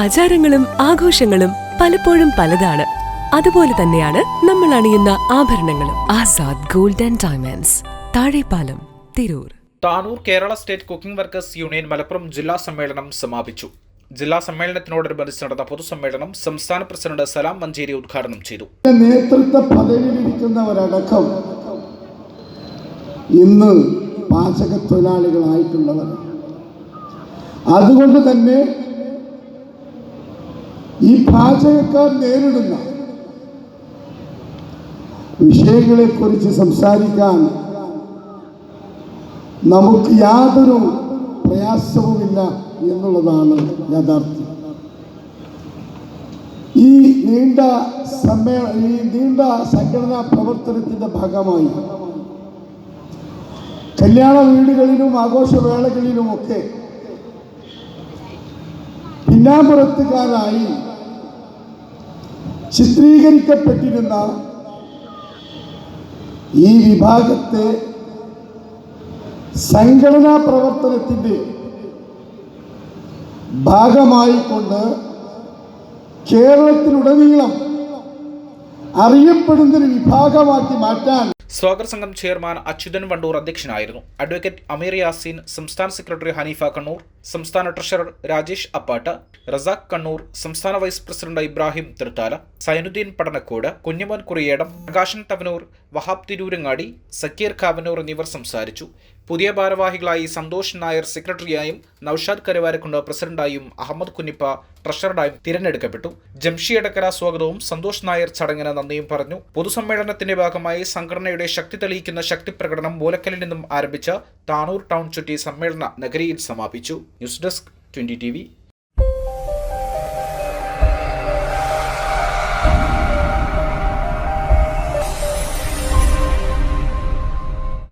ആചാരങ്ങളും ആഘോഷങ്ങളും പലപ്പോഴും പലതാണ്. അതുപോലെ തന്നെയാണ് നമ്മൾ അണിയുന്ന ആഭരണങ്ങളും. Azad gold and diamonds Thazhepalam Tirur. Tanur Kerala state cooking workers union Malappuram ജില്ലാ സമ്മേളനം സമാപിച്ചു. ജില്ലാ സമ്മേളനത്തിനോടനുബന്ധിച്ച് നടന്ന പൊതുസമ്മേളനം സംസ്ഥാന പ്രസിഡന്റ് സലാം മഞ്ചേരി ഉദ്ഘാടനം ചെയ്തു. നേതൃത്വ പദവിയിലിരിക്കുന്നവരടക്കം ഇന്ന് പാചക തൊഴിലാളികളായിട്ടുള്ളവർ അതുകൊണ്ട് തന്നെ ഈ പാചകക്കാർ നേരിടുന്ന വിഷയങ്ങളെക്കുറിച്ച് സംസാരിക്കാൻ നമുക്ക് യാതൊരു പ്രയാസവുമില്ല എന്നുള്ളതാണ് യാഥാർത്ഥ്യം. ഈ നീണ്ട സമ്മേ ഈ നീണ്ട സംഘടനാ പ്രവർത്തനത്തിന്റെ ഭാഗമായി കല്യാണ വീടുകളിലും ആഘോഷവേളകളിലുമൊക്കെ പിന്നാമ്പുറത്തുകാരായി ചിത്രീകരിക്കപ്പെട്ടിരുന്ന ഈ വിഭാഗത്തെ സംഘടനാ പ്രവർത്തനത്തിന്റെ ഭാഗമായിക്കൊണ്ട് കേരളത്തിലുടനീളം അറിയപ്പെടുന്നൊരു വിഭാഗമാക്കി മാറ്റാൻ സ്വാഗത സംഘം ചെയർമാൻ അച്യുതൻ വണ്ടൂർ അധ്യക്ഷനായിരുന്നു. അഡ്വക്കേറ്റ് അമീർ യാസീൻ സംസ്ഥാന സെക്രട്ടറി ഹനീഫ കണ്ണൂർ സംസ്ഥാന ട്രഷറർ രാജേഷ് അപ്പാട്ട് റസാഖ് കണ്ണൂർ സംസ്ഥാന വൈസ് പ്രസിഡന്റ് ഇബ്രാഹിം തൃത്താല സൈനുദ്ദീൻ പടനക്കോട് കുഞ്ഞുമോൻ കുറിയേടം പ്രകാശൻ തവനൂർ വഹാബ് തിരൂരങ്ങാടി സക്കീർ കാവനൂർ എന്നിവർ സംസാരിച്ചു. പുതിയ ഭാരവാഹികളായി സന്തോഷ് നായർ സെക്രട്ടറിയായും നൌഷാദ് കരുവാരക്കുണ്ട് പ്രസിഡന്റായും അഹമ്മദ് കുന്നിപ്പ ട്രഷററായും തിരഞ്ഞെടുക്കപ്പെട്ടു. ജംഷി അടക്കര സ്വാഗതവും സന്തോഷ് നായർ ചടങ്ങിന് നന്ദിയും പറഞ്ഞു. പൊതുസമ്മേളനത്തിന്റെ ഭാഗമായി സംഘടനയുടെ ശക്തി തെളിയിക്കുന്ന ശക്തി പ്രകടനം മൂലക്കലിൽ നിന്നും ആരംഭിച്ച താനൂർ ടൗൺ ചുറ്റി സമ്മേളന നഗരിയിൽ സമാപിച്ചു. News desk twenty T